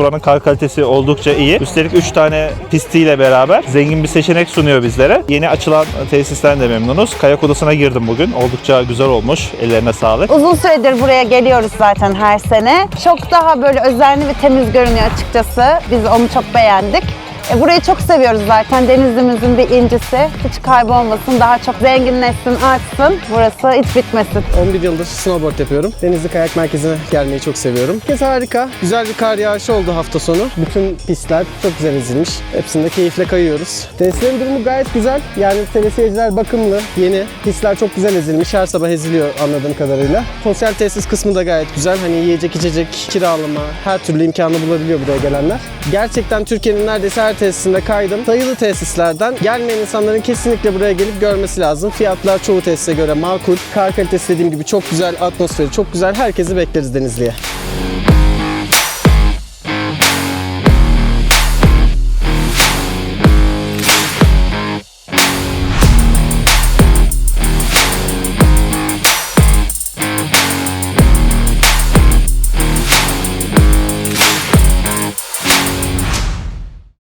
Buranın kar kalitesi oldukça iyi. Üstelik 3 tane pistiyle beraber zengin bir seçenek sunuyor bizlere. Yeni açılan tesisten de memnunuz. Kayak odasına girdim bugün. Oldukça güzel olmuş. Ellerine sağlık. Uzun süredir buraya geliyoruz zaten her sene. Çok daha böyle özenli ve temiz görünüyor açıkçası. Biz onu çok beğendik. E, Burayı çok seviyoruz zaten. Denizimizin bir incisi. Hiç kaybolmasın, daha çok zenginleşsin, artsın. Burası hiç bitmesin. 11 yıldır snowboard yapıyorum. Denizli Kayak Merkezi'ne gelmeyi çok seviyorum. Kez harika. Güzel bir kar yağışı oldu hafta sonu. Bütün pistler çok güzel ezilmiş. Hepsinde keyifle kayıyoruz. Tesislerin durumu gayet güzel. Yani telesiyeciler bakımlı, yeni. Pistler çok güzel ezilmiş. Her sabah eziliyor anladığım kadarıyla. Sosyal tesis kısmı da gayet güzel. Hani yiyecek içecek, kiralama, her türlü imkanı bulabiliyor buraya gelenler. Gerçekten Türkiye'nin neredeyse her tesisinde kaydım. Sayılı tesislerden gelmeyen insanların kesinlikle buraya gelip görmesi lazım. Fiyatlar çoğu tesise göre makul. Kar kalitesi dediğim gibi çok güzel, atmosferi çok güzel. Herkesi bekleriz Denizli'ye.